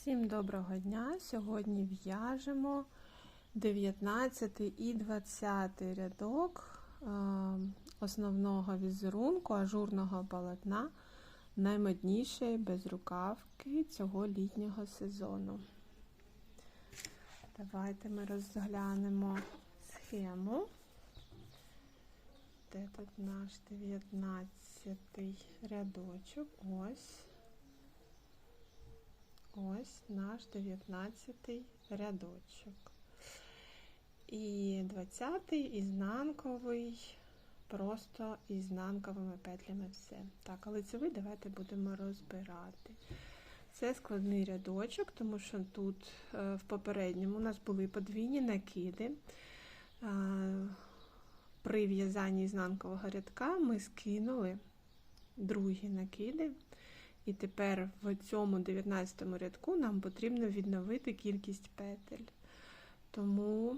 Всім доброго дня! Сьогодні в'яжемо 19 і 20 рядок е, основного візерунку ажурного полотна наймоднішої безрукавки цього літнього сезону. Давайте ми розглянемо схему. Де тут наш 19 рядочок? Ось. Ось наш 19 рядочок. І 20-й ізнанковий, просто ізнанковими петлями все. Так, а лицевий давайте будемо розбирати. Це складний рядочок, тому що тут е, в попередньому у нас були подвійні накиди. Е, При в'язанні ізнанкового рядка ми скинули другі накиди. І тепер в цьому 19 рядку нам потрібно відновити кількість петель. Тому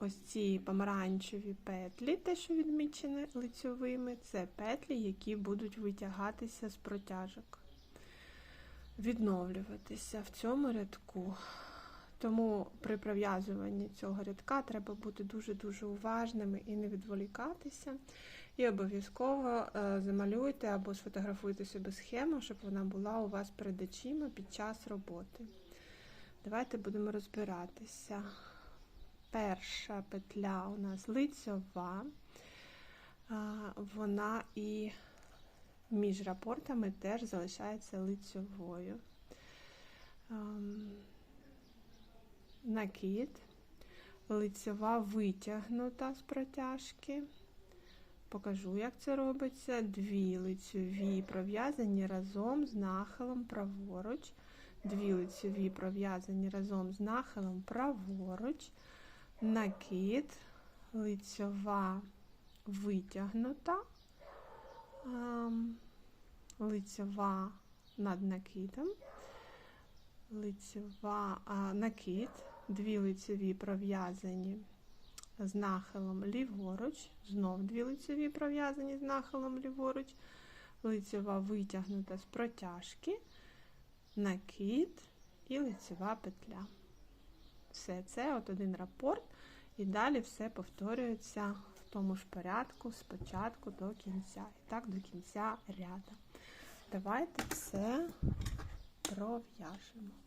ось ці помаранчеві петлі, те, що відмічені лицьовими, це петлі, які будуть витягатися з протяжок, відновлюватися в цьому рядку. Тому при пров'язуванні цього рядка треба бути дуже-дуже уважними і не відволікатися. І обов'язково е, замалюйте або сфотографуйте собі схему, щоб вона була у вас перед очима під час роботи. Давайте будемо розбиратися. Перша петля у нас лицьова, вона і між рапортами теж залишається лицьовою. Ем, накид, лицьова витягнута з протяжки. Покажу, як це робиться. Дві лицьові пров'язані разом з нахилом праворуч. Дві лицьові пров'язані разом з нахилом праворуч, накид, лицьова витягнута, лицьова над накидом, лицьова накид, дві лицьові пров'язані з нахилом ліворуч, знов дві лицеві пров'язані з нахилом ліворуч, лицева витягнута з протяжки, накид і лицева петля. Все це от один рапорт, і далі все повторюється в тому ж порядку спочатку до кінця. І так до кінця ряда. Давайте все пров'яжемо.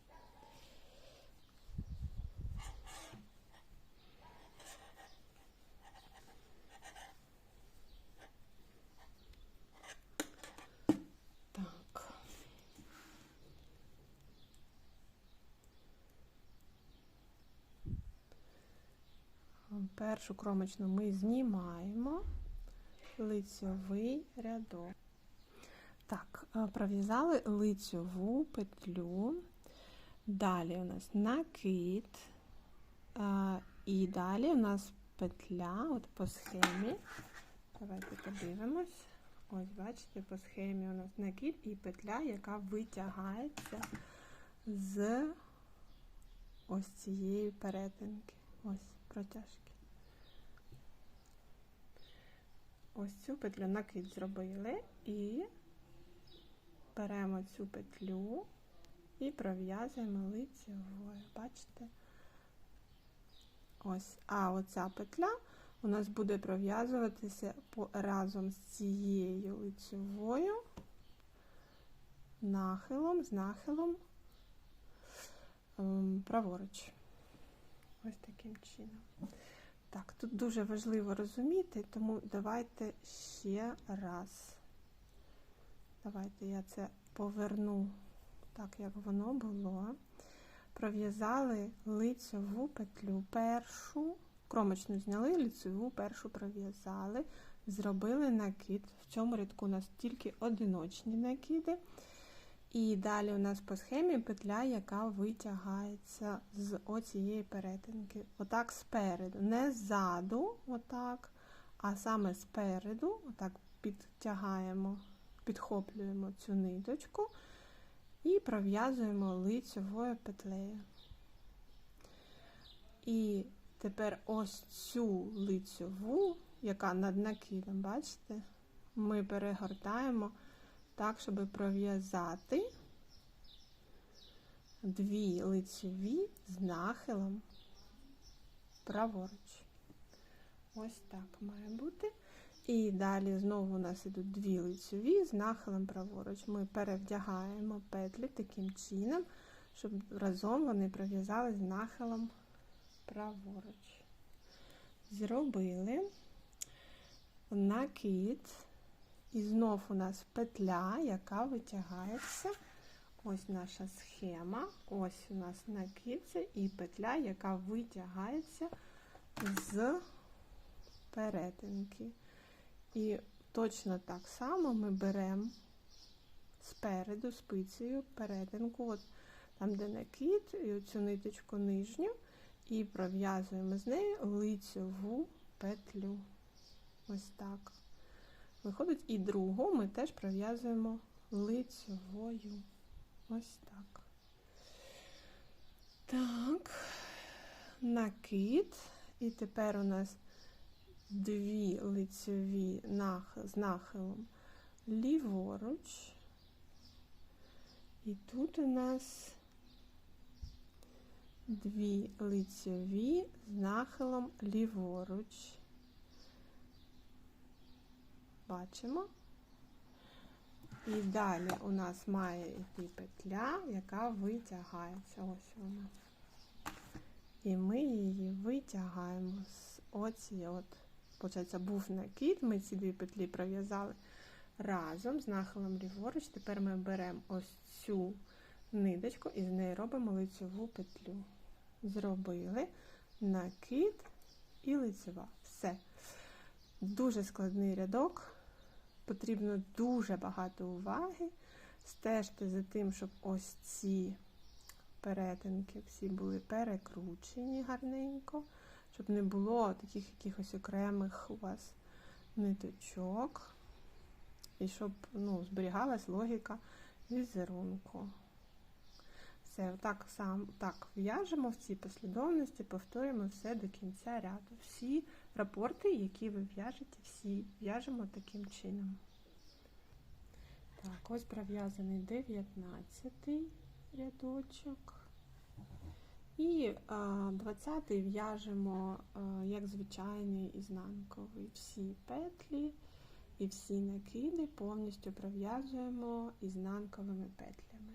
Першу кромочну ми знімаємо лицьовий рядок. Так, е, пров'язали лицьову петлю. Далі у нас накид, е, і далі у нас петля от по схемі. Давайте подивимось. Ось, бачите, по схемі у нас накид і петля, яка витягається з ось цієї перетинки. Ось протяжки. Ось цю петлю накид зробили і беремо цю петлю і пров'язуємо лицевою. Бачите? Ось, а оця петля у нас буде пров'язуватися разом з цією лицевою, нахилом, з нахилом ем, праворуч. Ось таким чином. Так, тут дуже важливо розуміти, тому давайте ще раз. Давайте я це поверну так, як воно було. Пров'язали лицеву петлю першу, кромочну зняли, лицеву першу пров'язали, зробили накид. В цьому рядку у нас тільки одиночні накиди. І далі у нас по схемі петля, яка витягається з оцієї перетинки. Отак спереду. Не ззаду, отак, а саме спереду, отак підтягаємо, підхоплюємо цю ниточку і пров'язуємо лицевою петлею. І тепер ось цю лицеву, яка над накидом, бачите, ми перегортаємо так, щоб пров'язати дві лицеві з нахилом праворуч. Ось так має бути. І далі знову у нас ідуть дві лицеві з нахилом праворуч. Ми перевдягаємо петлі таким чином, щоб разом вони пров'язали з нахилом праворуч. Зробили накид. І знов у нас петля, яка витягається. Ось наша схема. Ось у нас накидця і петля, яка витягається з перетинки. І точно так само ми беремо спереду спицею перетинку, от там, де накид, і оцю ниточку нижню, і пров'язуємо з нею лицьову петлю. Ось так. Виходить, і другу ми теж пров'язуємо лицьовою. Ось так. Так, накид. І тепер у нас дві лицьові нах... з нахилом ліворуч. І тут у нас дві лицьові з нахилом ліворуч. Бачимо. І далі у нас має йти петля, яка витягається. Ось вона. І ми її витягаємо з оці от, Получається, був накид, ми ці дві петлі пров'язали разом з нахилом ліворуч. Тепер ми беремо ось цю ниточку і з неї робимо лицеву петлю. Зробили накид і лицева. Все. Дуже складний рядок. Потрібно дуже багато уваги. Стежте за тим, щоб ось ці перетинки всі були перекручені гарненько, щоб не було таких якихось окремих у вас ниточок. І щоб ну, зберігалась логіка візерунку. Все, так сам так в'яжемо в цій послідовності, повторюємо все до кінця ряду. Всі рапорти, які ви в'яжете, всі в'яжемо таким чином. Так, ось пров'язаний 19 рядочок. І 20-й в'яжемо, як звичайний ізнанковий. Всі петлі і всі накиди повністю пров'язуємо ізнанковими петлями.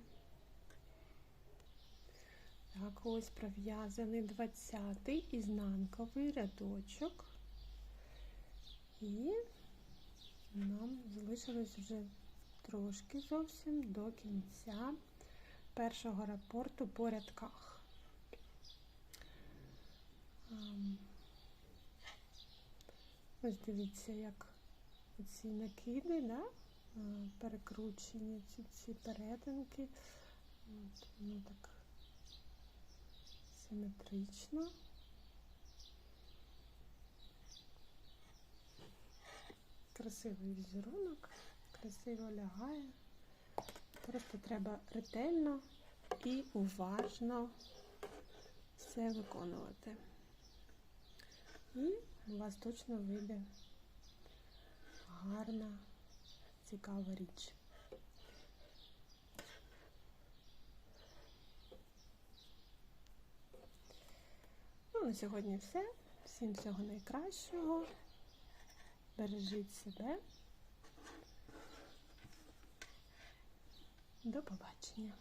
Так, ось пров'язаний 20 ізнанковий рядочок. І нам залишилось вже трошки зовсім до кінця першого рапорту по рядках. Ось дивіться, як ці накиди, да? перекручені ці, ці перетинки. От, воно так симетрично. Красивий візерунок, красиво лягає. Просто треба ретельно і уважно все виконувати. І у вас точно вийде гарна, цікава річ. На сьогодні все. Всім всього найкращого. Бережіть себе. До побачення.